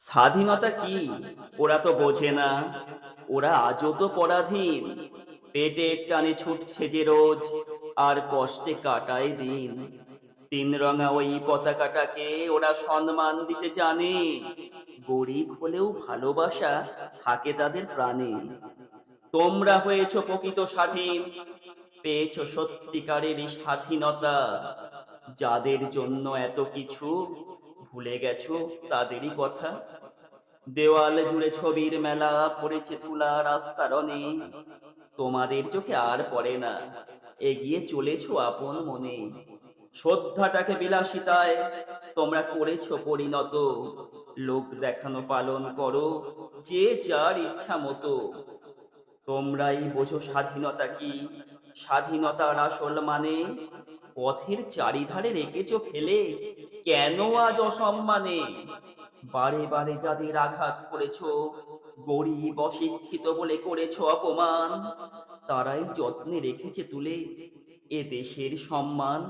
স্বাধীনতা কি? ওরা তো বোঝে না। ওরা আজও তো পরাধীন। পেটের টানে ছুটছে যে রোজ, আর কষ্টে কাটায় দিন। তিন রঙা ওই পতাকাটাকে ওরা সম্মান দিতে জানে। গরিব হলেও ভালোবাসা থাকে তাদের প্রাণে। তোমরা হয়েছ প্রকৃত স্বাধীন, পেয়েছ সত্যিকারের স্বাধীনতা। যাদের জন্য এত কিছু ভুলে গেছো? তাদেরই কথা। দেওয়াল জুড়ে ছবির মেলা পড়েছে তুলা রাস্তার অনে তোমাদের চোখে আর পড়ে না। এগিয়ে চলেছো আপন মনে। শ্রদ্ধাটাকে বিলাসিতায় তোমরা করেছ পরিণত। লোক দেখানো পালন করো যে যার ইচ্ছা মতো। তোমরাই বোঝো স্বাধীনতা কি? স্বাধীনতার আসল মানে পথের চারিধারে রেখেছ ফেলে? কেন আজ অসম্মানে? বারে বারে যাদের আঘাত করেছ, গরিব অশিক্ষিত বলে করেছ অপমান, তারাই যত্নে রেখেছে তুলে এ দেশের সম্মান।